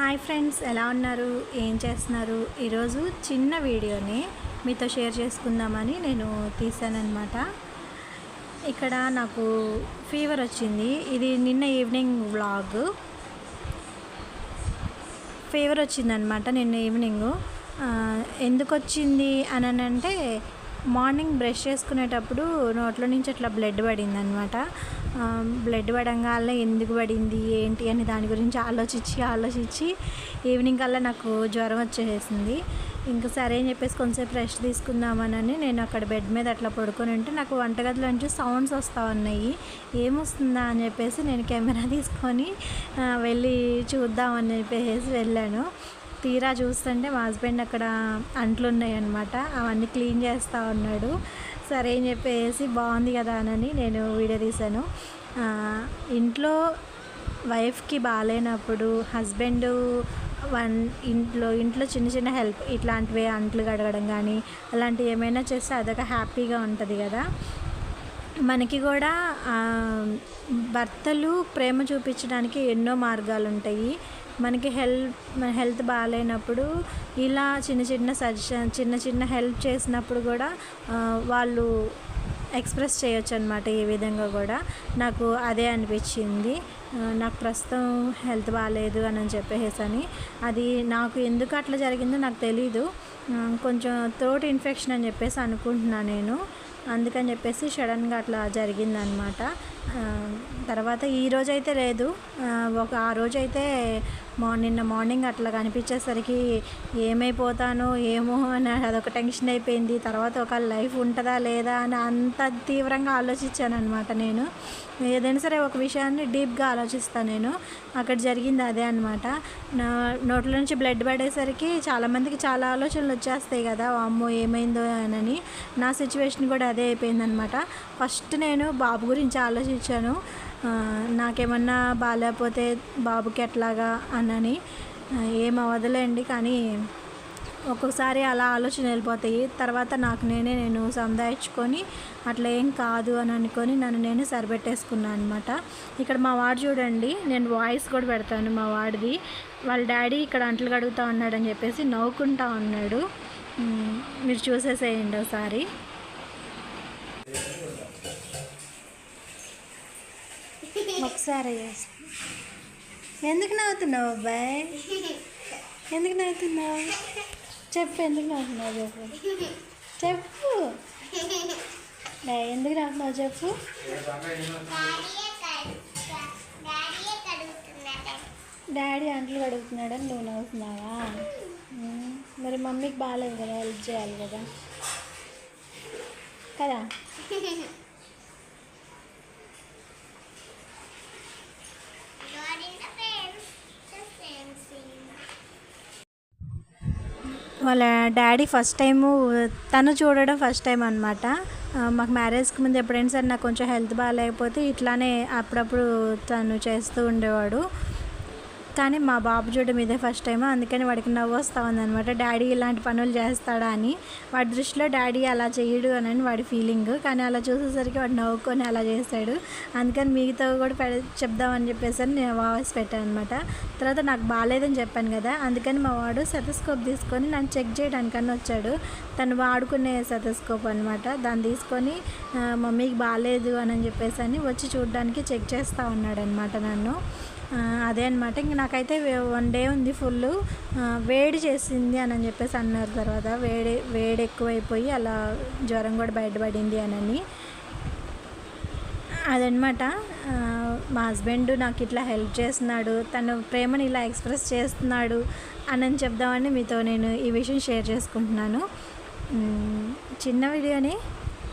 Hi friends ఎలా ఉన్నారు? ఏం చేస్తున్నారు? ఈరోజు చిన్న వీడియోని మీతో షేర్ చేసుకుందామని నేను తీసానమాట ఇక్కడ నాకు ఫీవర్ వచ్చింది. ఇది నిన్న ఈవినింగ్ వ్లాగ్. ఫీవర్ వచ్చిందనమాట నిన్న ఈవినింగ్. ఎందుకు వచ్చింది అని అంటే మార్నింగ్ బ్రష్ చేసుకునేటప్పుడు నోట్లో నుంచి అట్లా బ్లడ్ పడింది అనమాట బ్లడ్ పడంగానే ఎందుకు పడింది ఏంటి అని దాని గురించి ఆలోచించి ఆలోచించి ఈవినింగ్ కల్లా నాకు జ్వరం వచ్చేసింది. ఇంకా సరే అని చెప్పేసి కొంచెంసేపు రెస్ట్ తీసుకుందామని నేను అక్కడ బెడ్ మీద అట్లా పడుకొని ఉంటే నాకు వంటగదిలో నుంచి సౌండ్స్ వస్తూ ఉన్నాయి ఏమొస్తుందా అని చెప్పేసి నేను కెమెరా తీసుకొని వెళ్ళి చూద్దామని చెప్పేసి వెళ్ళాను. తీరా చూస్తుంటే మా హస్బెండ్ అక్కడ అంట్లు ఉన్నాయి అనమాట అవన్నీ క్లీన్ చేస్తూ ఉన్నాడు. సరే అని చెప్పేసి బాగుంది కదా అని నేను వీడియో తీశాను. ఇంట్లో వైఫ్కి బాగాలేనప్పుడు హస్బెండ్ వన్ ఇంట్లో ఇంట్లో చిన్న చిన్న హెల్ప్ ఇట్లాంటివి అంట్లు కడగడం కానీ అలాంటివి ఏమైనా చేస్తే అదొక హ్యాపీగా ఉంటుంది కదా. మనకి కూడా భర్తలు ప్రేమ చూపించడానికి ఎన్నో మార్గాలు ఉంటాయి మనకి హెల్త్ మన హెల్త్ బాగాలేనప్పుడు ఇలా చిన్న చిన్న సజెషన్ చిన్న చిన్న హెల్ప్ చేసినప్పుడు కూడా వాళ్ళు ఎక్స్ప్రెస్ చేయొచ్చు అనమాట ఈ విధంగా కూడా. నాకు అదే అనిపించింది. నాకు ప్రస్తుతం హెల్త్ బాగాలేదు అని చెప్పేసి అని. అది నాకు ఎందుకు అట్లా జరిగిందో నాకు తెలీదు. కొంచెం థ్రోట్ ఇన్ఫెక్షన్ అని చెప్పేసి అనుకుంటున్నాను నేను. అందుకని చెప్పేసి సడన్గా అట్లా జరిగిందనమాట తర్వాత ఈ రోజు అయితే లేదు ఒక ఆ రోజు అయితే మా నిన్న మార్నింగ్ అట్లా కనిపించేసరికి ఏమైపోతానో ఏమో అని అదొక టెన్షన్ అయిపోయింది. తర్వాత ఒక లైఫ్ ఉంటుందా లేదా అని అంత తీవ్రంగా ఆలోచించాను అనమాట నేను. ఏదైనా సరే ఒక విషయాన్ని డీప్గా ఆలోచిస్తాను నేను. అక్కడ జరిగింది అదే అనమాట నా నోట్ల నుంచి బ్లడ్ పడేసరికి చాలామందికి చాలా ఆలోచనలు వచ్చేస్తాయి కదా అమ్మో ఏమైందో అని. నా సిచ్యువేషన్ కూడా అదే అయిపోయిందనమాట ఫస్ట్ నేను బాబు గురించి ఆలోచించాను. ఆ, నాకేమన్నా బాగాలేకపోతే బాబుకి ఎట్లాగా అనని ఏం అవ్వదులేండి కానీ ఒక్కొక్కసారి అలా ఆలోచన వెళ్ళిపోతాయి. తర్వాత నాకు నేనే నేను సందాయించుకొని అట్లా ఏం కాదు అని అనుకొని నన్ను నేను సరిపెట్టేసుకున్నాను అనమాట ఇక్కడ మా వాడు చూడండి నేను వాయిస్ కూడా పెడతాను మా వాడిది. వాళ్ళ డాడీ ఇక్కడ అంట్లు కడుగుతా ఉన్నాడని చెప్పేసి నవ్వుకుంటా ఉన్నాడు. మీరు చూసేసేయండి ఒకసారి. ఒకసారి చేస్తా. ఎందుకు నవ్వుతున్నావు అబ్బాయి? ఎందుకు నవ్వుతున్నావు? చెప్పు ఎందుకు నవ్వుతున్నావు చెప్పు. చెప్పు. ఎందుకు నవ్వుతున్నావు చెప్పు. డాడీ అంట్లు కడుగుతున్నాడని నువ్వు నవ్వుతున్నావా? మరి మమ్మీకి బాగాలేదు కదా హెల్ప్ చేయాలి కదా. కదా? వాళ్ళ డాడీ ఫస్ట్ టైము తను చూడడం ఫస్ట్ టైం అనమాట మాకు మ్యారేజ్కి ముందు ఎప్పుడైనా సరే నాకు కొంచెం హెల్త్ బాగాలేకపోతే ఇట్లానే అప్పుడప్పుడు తను చేస్తూ ఉండేవాడు. కానీ మా బాబు చూడడం ఇదే ఫస్ట్ టైం అందుకని వాడికి నవ్వు వస్తూ ఉందనమాట డాడీ ఇలాంటి పనులు చేస్తాడా అని. వాడి దృష్టిలో డాడీ అలా చేయడు అని వాడి ఫీలింగ్. కానీ అలా చూసేసరికి వాడు నవ్వుకొని అలా చేస్తాడు. అందుకని మీతో కూడా పె చెప్దామని చెప్పేసి అని నేను వాయిస్ పెట్టాను అనమాట తర్వాత నాకు బాగాలేదని చెప్పాను కదా. అందుకని మా వాడు సెతస్కోప్ తీసుకొని నన్ను చెక్ చేయడానికని వచ్చాడు. తను వాడుకునే సెతస్కోప్ అనమాట దాన్ని తీసుకొని మమ్మీకి బాగాలేదు అని చెప్పేసి అని వచ్చి చూడడానికి చెక్ చేస్తూ ఉన్నాడు అనమాట నన్ను. అదే అనమాట ఇంక నాకైతే వన్ డే ఉంది ఫుల్ వేడి చేసింది అని చెప్పేసి అన్నారు తర్వాత. వేడి వేడి ఎక్కువైపోయి అలా జ్వరం కూడా బయటపడింది అని అదనమాట మా హస్బెండ్ నాకు ఇట్లా హెల్ప్ చేస్తున్నాడు. తను ప్రేమని ఇలా ఎక్స్ప్రెస్ చేస్తున్నాడు అని చెప్దామని మీతో నేను ఈ విషయం షేర్ చేసుకుంటున్నాను. చిన్న వీడియోని.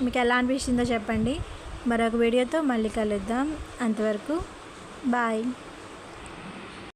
మీకు ఎలా అనిపించిందో చెప్పండి. మరొక వీడియోతో మళ్ళీ కలుద్దాం. అంతవరకు బాయ్.